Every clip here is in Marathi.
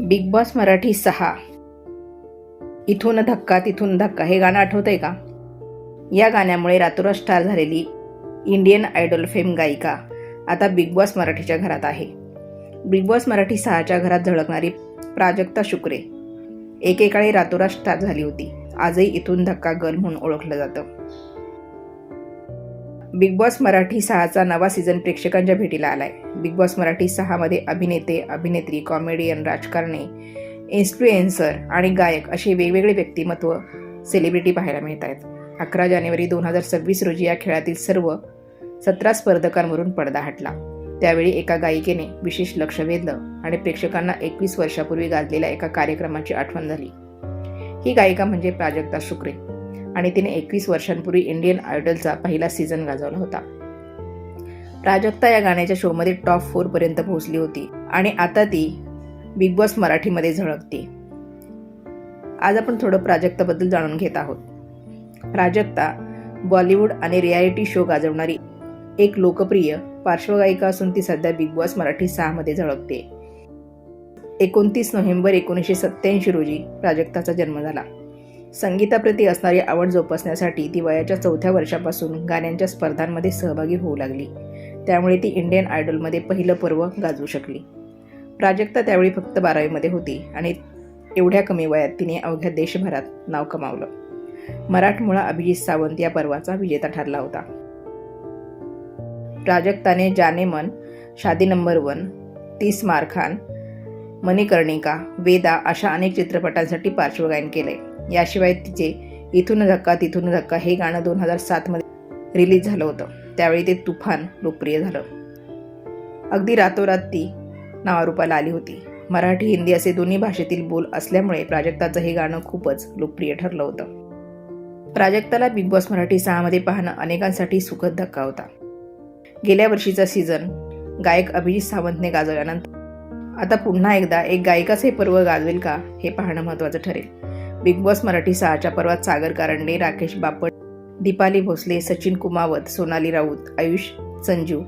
बिग बॉस मराठी सहा. इथून धक्का तिथून धक्का. हे गाणं आठवतंय का? या गाण्यामुळे रातोरात स्टार झालेली इंडियन आयडॉल फेम गायिका आता बिग बॉस मराठीच्या घरात आहे. बिग बॉस मराठी सहाच्या घरात झळकणारी प्राजक्ता शुक्रे. एकेकाळी रातोरात स्टार झाली होती. आजही इथून धक्का गर्ल म्हणून ओळखलं जातं. बिग बॉस मराठी सहाचा नवा सीझन प्रेक्षकांच्या भेटीला आलाय. बिग बॉस मराठी सहामध्ये अभिनेते अभिनेत्री कॉमेडियन राजकारणी इन्फ्लुएन्सर आणि गायक असे वेगवेगळे व्यक्तिमत्व सेलिब्रिटी पाहायला मिळत आहेत अकरा जानेवारी दोन हजार सव्वीस रोजी या खेळातील सर्व सतरा स्पर्धकांवरून पडदा हटला. त्यावेळी एका गायिकेने विशेष लक्ष वेधलं आणि प्रेक्षकांना एकवीस वर्षापूर्वी गाजलेल्या एका कार्यक्रमाची आठवण झाली. ही गायिका म्हणजे प्राजक्ता शुक्रे. आणि तिने एकवीस वर्षांपूर्वी इंडियन आयडलचा पहिला सीझन गाजवला होता. प्राजक्ता या गाण्याच्या शोमध्ये टॉप फोरपर्यंत पोहोचली होती आणि आता ती बिग बॉस मराठीमध्ये झळकते. आज आपण थोडं प्राजक्ताबद्दल जाणून घेत आहोत. प्राजक्ता बॉलिवूड आणि रियालिटी शो गाजवणारी एक लोकप्रिय पार्श्वगायिका असून ती सध्या बिग बॉस मराठी सहामध्ये झळकते. एकोणतीस नोव्हेंबर एकोणीसशे सत्याऐंशी रोजी प्राजक्ताचा जन्म झाला. संगीताप्रती असणारी आवड जोपासण्यासाठी ती वयाच्या चौथ्या वर्षापासून गाण्यांच्या स्पर्धांमध्ये सहभागी होऊ लागली. त्यामुळे ती इंडियन आयडॉलमध्ये पहिलं पर्व गाजवू शकली. प्राजक्ता त्यावेळी फक्त बारावीमध्ये होती आणि एवढ्या कमी वयात तिने अवघ्या देशभरात नाव कमावलं. मराठमोळा अभिजित सावंत या पर्वाचा विजेता ठरला होता. प्राजक्ताने जाने मन शादी नंबर वन तीस मारखान मणिकर्णिका वेदा अशा अनेक चित्रपटांसाठी पार्श्वगायन केले याशिवाय तिचे इथून धक्का तिथून धक्का हे गाणं दोन हजार सातमध्ये रिलीज झालं होतं. त्यावेळी ते तुफान लोकप्रिय झालं. अगदी रातोरात ती नावारूपाला आली होती. मराठी हिंदी असे दोन्ही भाषेतील बोल असल्यामुळे प्राजक्ताचं हे गाणं खूपच लोकप्रिय ठरलं होतं. प्राजक्ताला बिग बॉस मराठी सहामध्ये पाहणं अनेकांसाठी सुखद धक्का होता. गेल्या वर्षीचा सीझन गायक अभिजित सावंतने गाजवल्यानंतर आता पुन्हा एकदा एक गायिकाच हे पर्व गाजवेल का हे पाहणं महत्त्वाचं ठरेल. बिग बॉस मराठी सहाच्या पर्वात सागर कारंडे राकेश बापट दीपाली भोसले सचिन कुमावत सोनाली राऊत आयुष संजू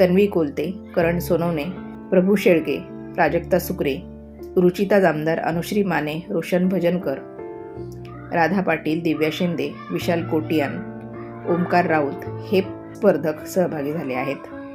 तन्वी कोलते करण सोनवणे प्रभू शेळके प्राजक्ता सुकरे रुचिता जामदार अनुश्री माने रोशन भजनकर राधा पाटील दिव्या शिंदे विशाल कोटियान ओमकार राऊत हे स्पर्धक सहभागी झाले आहेत.